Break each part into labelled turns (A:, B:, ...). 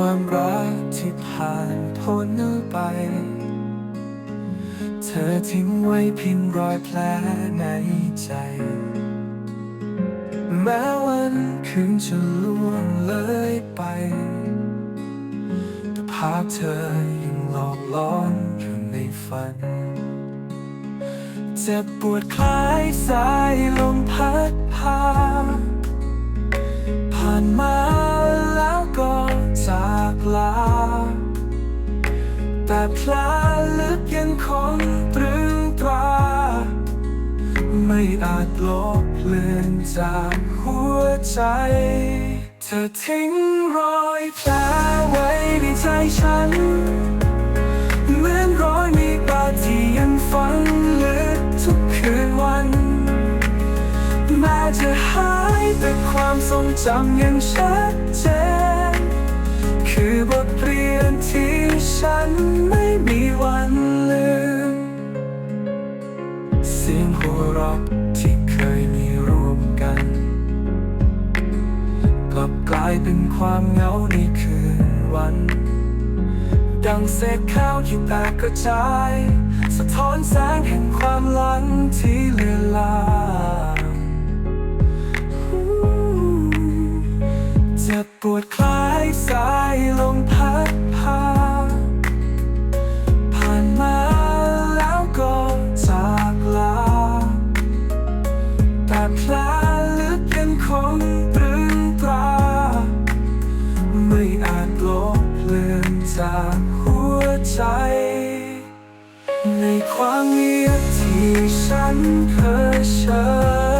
A: ความรักที่ผ่านพ้นไป เธอทิ้งไว้เพียงรอยแผลในใจ แม้วันคืนจะล่วงเลยไป แต่ภาพเธอยังหลอกล้อนอยู่ในฝัน เจ็บปวดคล้ายสายลมพัด แต่พลาลึกยังคงตรึงตราไม่อาจลบเลือนจากหัวใจ เธอทิ้งรอยแผลไว้ในใจฉัน เหมือนรอยมีบาดที่ยังฝังลึกทุกคืนวันแม้จะหายแต่ความทรงจำยังชัดเจนคือบทเรียน ที่ฉันไม่มีวันลืม เสียงหัวเราะที่เคยมีร่วมกันกลับกลายเป็นความเหงาในคืนวัน ดังเศษข้าวที่แตกกระจาย สะท้อนแสงแห่งความหลังที่เลือนลางเจ็บปวดค ของคงตรึงตราไม่อาจลบเลือนจากหัวใจ ในความเงียบที่ฉันเผชิญ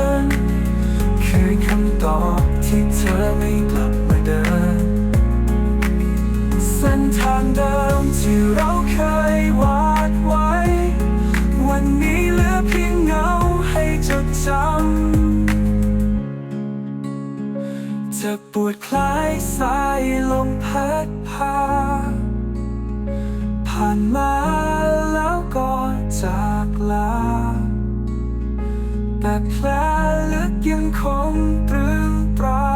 A: จะปวดคล้ายสายลมพัดพา ผ่านมาแล้วก็จากลา แต่แผลลึกยังคงตรึงตรา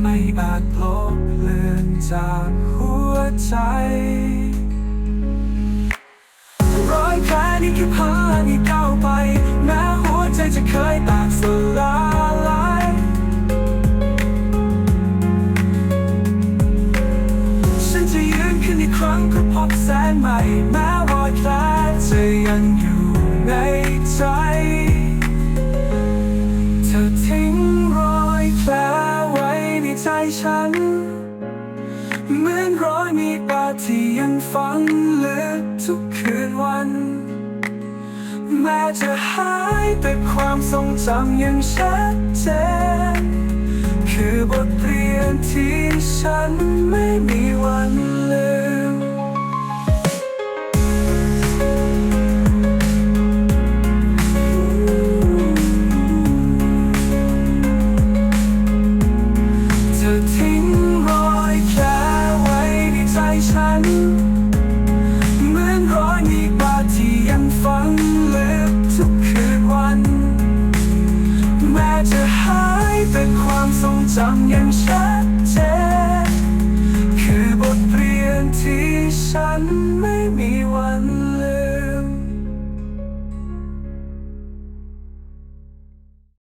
A: ไม่อาจลบเลือนจากหัวใจรอยแผลนี้คือพลังที่ก้าวไป แม้หัวใจจะเคยแตกสลาย อพบแสงใหม่แม้รอยแผลจะยังอยู่ในใจ เธอทิ้งรอยแผลไว้ในใจฉัน เหมือนรอยมีดบาดที่ยังฝังลึกทุกคืนวัน แม้จะหายแต่ความทรงจำยังชัดเจนคือบทเรียนที่ฉันไม่มีวันลืม จำยังชัดเจนคือบทเรียนที่ฉันไม่มีวัน